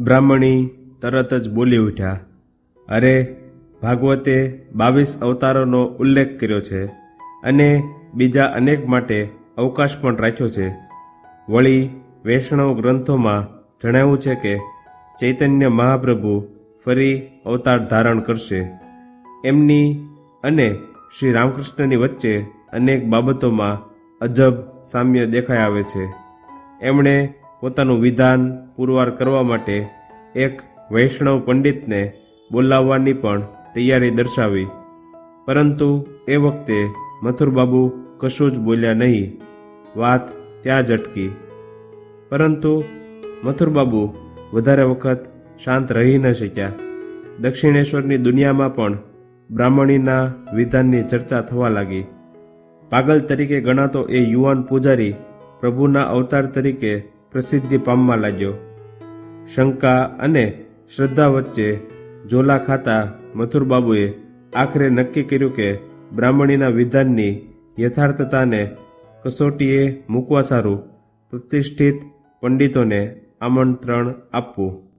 બ્રાહ્મણી તરત જ બોલી ઉઠ્યા, અરે, ભાગવતે બાવીસ અવતારોનો ઉલ્લેખ કર્યો છે અને બીજા અનેક માટે અવકાશ પણ રાખ્યો છે. વળી વૈષ્ણવ ગ્રંથોમાં જણાવ્યું છે કે ચૈતન્ય મહાપ્રભુ ફરી અવતાર ધારણ કરશે. એમની અને શ્રી રામકૃષ્ણની વચ્ચે અનેક બાબતોમાં અજબ સામ્ય દેખાઈ આવે છે. એમણે પોતાનું વિધાન પુરવાર કરવા માટે એક વૈષ્ણવ પંડિતને બોલાવવાની પણ તૈયારી દર્શાવી. પરંતુ એ વખતે મથુરબાબુ કશું જ બોલ્યા નહીં. વાત ત્યાં જ અટકી. પરંતુ મથુરબાબુ વધારે વખત શાંત રહી ન શક્યા. દક્ષિણેશ્વરની દુનિયામાં પણ બ્રાહ્મણીના વિધાનની ચર્ચા થવા લાગી. પાગલ તરીકે ગણાતો એ યુવાન પૂજારી પ્રભુના અવતાર તરીકે પ્રસિદ્ધિ પામવા લાગ્યો. શંકા અને શ્રદ્ધા વચ્ચે ઝોલા ખાતા મથુરબાબુએ આખરે નક્કી કર્યું કે બ્રાહ્મણીના વિધાનની યથાર્થતાને કસોટીએ મૂકવા સારું, પ્રતિષ્ઠિત પંડિતોને આમંત્રણ આપવું.